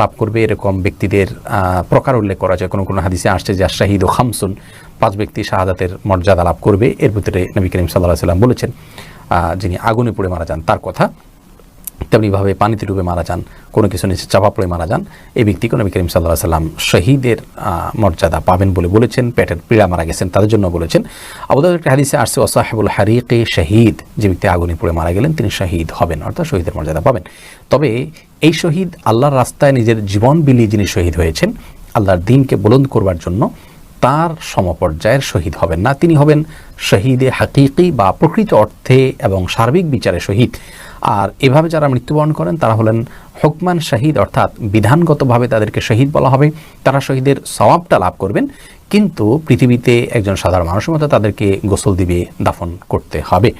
লাভ করবে এরকম ব্যক্তিদের প্রকার উল্লেখ করা যায়। কোনো কোনো হাদিসে আসছে যে শাহিদ ও খামসুন, পাঁচ ব্যক্তি শাহাদাতের মর্যাদা লাভ করবে। এর ভিতরে নবী করিম সাল্লাহ সাল্লাম বলেছেন যিনি আগুনে পড়ে মারা যান, তার কথা। তেমনিভাবে পানিতে ডুবে মারা যান, কোনো কিছু নিচে চাপা পড়ে মারা যান, এই ব্যক্তিকে নবী করিম সাল্লাহ সাল্লাম শহীদের মর্যাদা পাবেন বলে বলেছেন, পেটের পীড়া মারা গেছেন, তাদের জন্য বলেছেন। আবুদার একটা হাদিসে আসছে ওসাহেবুল হারিকে শহীদ, যে ব্যক্তি আগুনে পড়ে মারা গেলেন, তিনি শহীদ হবেন, অর্থাৎ শহীদের মর্যাদা পাবেন। তবে এই শহীদ আল্লাহর রাস্তায় নিজের জীবন বিলিয়ে যিনি শহীদ হয়েছেন, আল্লাহর দিনকে বুলন্দ করবার জন্য তার সমপর্যায়ের শহীদ হবেন না। তিনি হবেন শহীদে হাকিকি বা প্রকৃত অর্থে এবং সার্বিক বিচারে শহীদ। আর এভাবে যারা মৃত্যুবরণ করেন, তারা হলেন হুকমান শহীদ, অর্থাৎ বিধানগতভাবে তাদেরকে শহীদ বলা হবে। তারা শহীদের সওয়াবটা লাভ করবেন, কিন্তু পৃথিবীতে একজন সাধারণ মানুষের মতো তাদেরকে গোসল দিবে, দাফন করতে হবে।